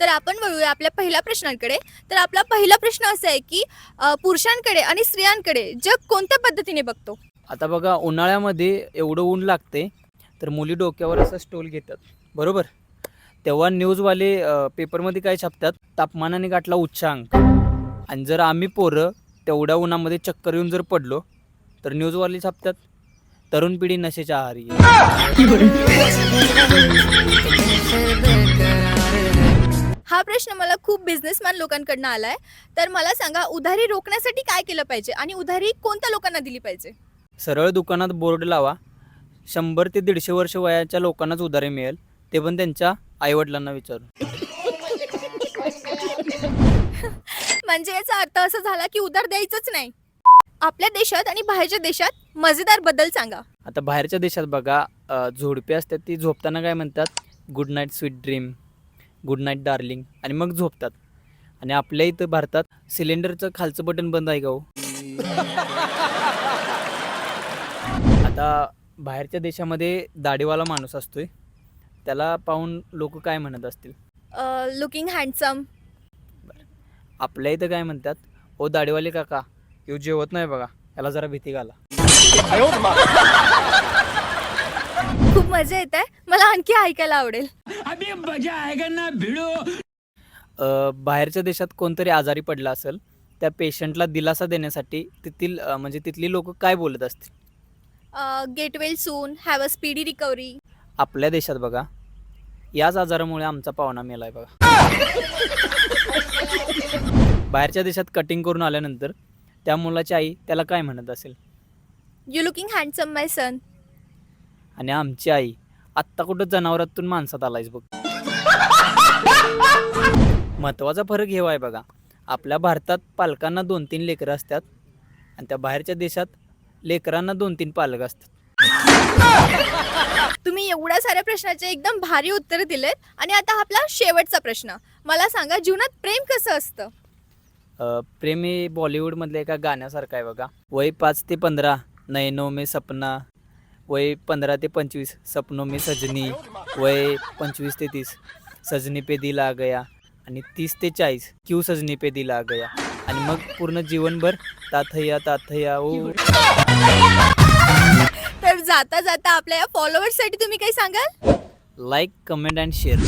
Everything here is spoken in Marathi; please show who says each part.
Speaker 1: तर आपण वळूया आपल्या पहिल्या प्रश्नांकडे. तर आपला पहिला प्रश्न असा आहे की अ, पुरुषांकडे आणि स्त्रियांकडे जग कोणत्या पद्धतीने बघतो?
Speaker 2: आता बघा उन्हाळ्यामध्ये एवढं ऊन लागते तर मुली डोक्यावर असा स्टोल घेतात. बरोबर? तेव्हा न्यूजवाले अ, पेपरमध्ये काय छापतात? तापमानाने गाठला उच्चांक. आणि जर आम्ही पोरं तेवढ्या उन्हामध्ये चक्कर येऊन जर पडलो तर न्यूजवाले छापतात तरुण पिढी नशेच्या आहारी.
Speaker 1: प्रश्न मला खूप बिझनेसमॅन लोकांकडनं आलाय. तर मला सांगा उधारी रोखण्यासाठी काय केलं पाहिजे आणि उधारी कोणत्या लोकांना दिली पाहिजे?
Speaker 2: सरळ दुकानात बोर्ड लावा. शंभर ते दीडशे वर्ष वयाच्या लोकांनाच उधारे मिळेल. ते पण त्यांच्या आईवडिलांना विचारून.
Speaker 1: म्हणजे याचा अर्थ असा झाला की उधार द्यायचंच नाही. आपल्या देशात आणि बाहेरच्या देशात मजेदारबद्दल सांगा.
Speaker 2: आता बाहेरच्या देशात बघा अ, झोडपे असतात ती झोपताना काय म्हणतात? Good night sweet dream good night darling आणि मग झोपतात. आणि आपल्या इथं भारतात. सिलेंडरचं खालचं बटन बंद आहे का हो? आता बाहेरच्या देशामध्ये दाढीवाला माणूस असतोय. त्याला पाहून लोक काय म्हणत असतील?
Speaker 1: लुकिंग हँडसम
Speaker 2: आपल्या इथं काय म्हणतात? ओ दाढीवाले काका येऊ जेवत नाही बघा. याला जरा भीती घाला.
Speaker 1: खूप मजा येत आहे. मला आणखी ऐकायला आवडेल.
Speaker 2: अ, बाहेरच्या देशात कोणतरी आजारी पडला असेल त्या पेशंटला दिलासा देण्यासाठी तेथील अ, म्हणजे तिथली लोक काय बोलत असतील?
Speaker 1: Get well soon have a speedy recovery
Speaker 2: आपल्या देशात बघा याच आजारामुळे आमचा पाहुणा मेलाय बघा. बाहेरच्या देशात कटिंग करून आल्यानंतर त्या मुलाची आई त्याला काय म्हणत असेल?
Speaker 1: You looking handsome my son
Speaker 2: आणि आमची आई आत्ता कुठं जनावरातून माणसात आलायच बघ. महत्त्वाचा फरक हेवा आहे बघा. आपल्या भारतात पालकांना दोन तीन लेकरं असतात आणि त्या बाहेरच्या देशात लेकरांना दोन तीन पालक असतात.
Speaker 1: तुम्ही एवढ्या साऱ्या प्रश्नाचे एकदम भारी उत्तर दिलेत आणि आता आपला शेवटचा प्रश्न. मला सांगा जीवनात प्रेम कसं असतं?
Speaker 2: अ, प्रेम हे बॉलिवूडमधल्या एका गाण्यासारखं आहे बघा. वय पाच ते पंधरा नयनो मे सपना वय पंधरा ते पंचवीस. सपनो में सजनी. वय पंचवीस ते तीस. सजनी पे दिल आ गया आणि तीस ते चाळीस. क्यू सजनी पे दिल आ गया. आणि मग पूर्ण जीवनभर ताथया ताथया ओ
Speaker 1: तर जाता जाता आपल्या या फॉलोअर्ससाठी तुम्ही काही सांगाल?
Speaker 2: Like comment and share